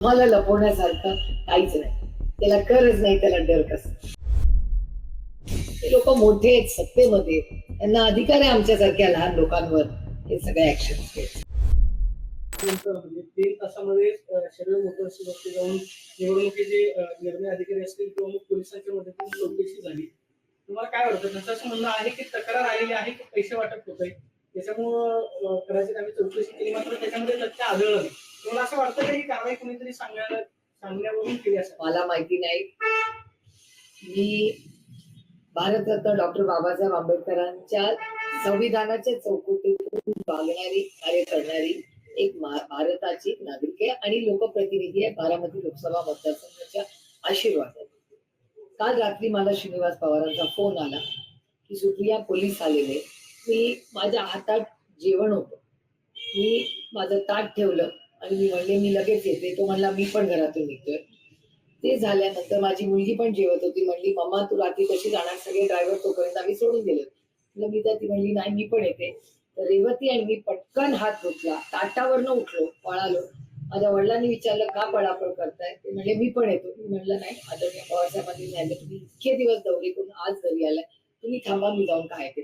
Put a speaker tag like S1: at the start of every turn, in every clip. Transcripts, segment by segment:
S1: मला लपवण्यासारखं काहीच नाही. त्याला गरज नाही त्याला डर कस? ते लोक मोठे आहेत सत्तेमध्ये. त्यांना अधिकार आहे आमच्यासारख्या लहान लोकांवर. हे सगळे ऍक्शन घ्यायचे
S2: म्हणजे तीन तासामध्ये शरीर मोटर्सची बसते जाऊन निवडणुकीचे निर्णय अधिकारी असतील किंवा मग पोलिसांच्या मदतीने चौकशी झाली. तुम्हाला काय वाटतं? त्यांचं असं म्हणणं आहे की तक्रार आलेली आहे की पैसे वाटप होत आहे त्याच्यामुळं अं, कदाचित आम्ही चौकशी केली मात्र त्याच्यामध्ये तथ्य आढळलं नाही. तुम्हाला असं वाटतं की कारवाई कुणीतरी सांगायला सांगण्यावरून केली असं
S1: मला माहिती नाही. मी भारतरत्न डॉक्टर बाबासाहेब आंबेडकरांच्या संविधानाच्या चौकटीतून वागणारी कार्य करणारी एक भारताची नागरिक आहे आणि लोकप्रतिनिधी आहे. बारामती लोकसभा मतदारसंघाच्या आशीर्वाद काल रात्री मला श्रीनिवास पवारांचा फोन आला की सुप्रिया पोलीस आलेले. मी माझ्या हातात जेवण होतं. मी माझं ताट ठेवलं. आणि मी म्हणले मी लगेच येते तो म्हणला मी पण घरातून निघतोय. ते झाल्यानंतर माझी मुलगी पण जेवत होती. म्हणली मम्मा तू रात्री कशी जाणार? सगळे ड्रायव्हर तोपर्यंत आम्ही सोडून दिले. म्हटलं मी तर ती म्हणली नाही मी पण येते. तर रेवती आणि मी पटकन हात धुतला. ताटावरनं उठलो पळालो. माझ्या वडिलांनी विचारलं का पळापळ करताय? ते म्हणले मी पण येतो. मी म्हणलं नाही आदरणीय पवारसाहेबांनी नाही तुम्ही इतके दिवस दौरे करून आज घरी आलाय. तुम्ही थांबा मी जाऊन काय ते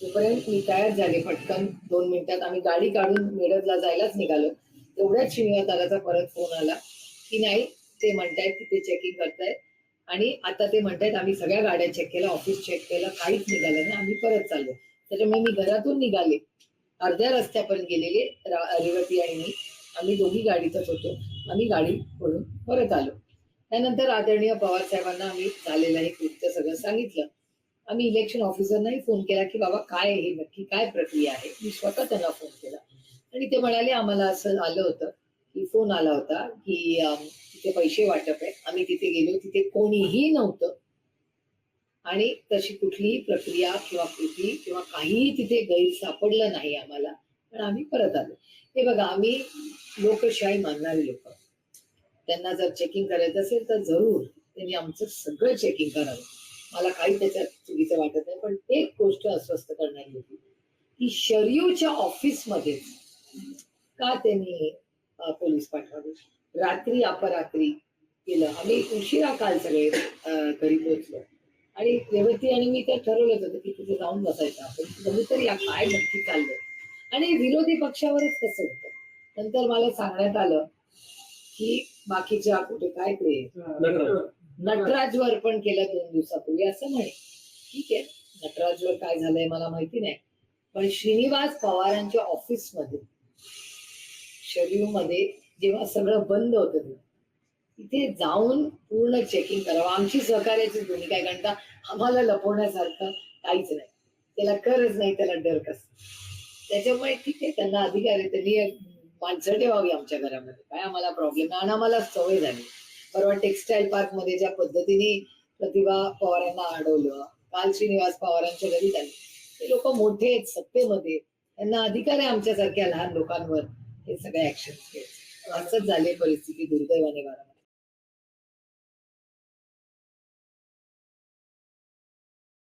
S1: तोपर्यंत मी तयार झाले. पटकन दोन मिनिटात आम्ही गाडी काढून मिरजला जायलाच निघालो. एवढ्याच श्रीनिवास दादाचा परत फोन आला की नाही ते म्हणतायत की ते चेकिंग करतायत. आणि आता ते म्हणतायत आम्ही सगळ्या गाड्या चेक केल्या ऑफिस चेक केलं काहीच निघालं नाही आम्ही परत चाललो त्याच्यामुळे मी घरातून निघाले. अर्ध्या रस्त्यापर्यंत गेलेले रेवती आणि मी. आम्ही दोघी गाडीतच होतो. आम्ही गाडी पडून परत आलो. त्यानंतर आदरणीय पवार साहेबांना आम्ही झालेलं हे कृत्य सगळं सांगितलं. आम्ही इलेक्शन ऑफिसरनाही फोन केला की बाबा काय हे? नक्की काय प्रक्रिया आहे? मी स्वतः त्यांना फोन केला आणि ते म्हणाले आम्हाला असं आलं होतं की फोन आला होता की तिथे पैसे वाटप आहे आम्ही तिथे गेलो तिथे कोणीही नव्हतं. आणि तशी कुठलीही प्रक्रिया किंवा कृती किंवा काहीही तिथे गैर सापडलं नाही आम्हाला. पण आम्ही परत आलो. हे बघा आम्ही लोकशाही मानणारी लोक. त्यांना जर चेकिंग करायचं असेल तर जरूर त्यांनी आमचं सगळं चेकिंग करावं. मला काही त्याच्यात चुकीचं वाटत नाही पण एक गोष्ट अस्वस्थ करणारी होती. की शरीवच्या ऑफिसमध्येच का त्यांनी पोलीस पाठवावे? रात्री अपरात्री केलं. आम्ही उशिरा काल सगळे घरी पोहोचलो. आणि रेवती आणि मी तर ठरवलंच होतं की तिथे जाऊन बसायचं आपण. बघू तर या काय नक्की चाललंय? आणि विरोधी पक्षावरच कसं होतं. नंतर मला सांगण्यात आलं की बाकीच्या कुठे काय ते
S2: नटराज.
S1: नटराजवर पण केलं दोन दिवसापूर्वी. असं म्हणे. ठीक आहे. नटराजवर काय झालंय मला माहिती नाही. पण श्रीनिवास पवारांच्या ऑफिसमध्ये शेड्यूल मध्ये जेव्हा सगळं बंद होतं तेव्हा. तिथे जाऊन पूर्ण चेकिंग करावं. आमची सहकार्याची भूमिका आहे. कारण का आम्हाला लपवण्यासारखं काहीच नाही. त्याला करच नाही. त्याला डर कस? त्याच्यामुळे ठीक आहे त्यांना अधिकार आहे. त्यांनी माणसं ठेवावी आमच्या घरामध्ये. काय आम्हाला प्रॉब्लेम नाही. आणि आम्हाला सवय झाली. परवा टेक्सटाईल पार्कमध्ये ज्या पद्धतीने प्रतिभा पवारांना अडवलं काल श्रीनिवास पवारांच्या घरी झाली ते लोक मोठे आहेत सत्तेमध्ये. त्यांना अधिकार आहे आमच्यासारख्या लहान लोकांवर. हे सगळे ऍक्शन घ्यायचे असंच झाले परिस्थिती दुर्दैवाने बारा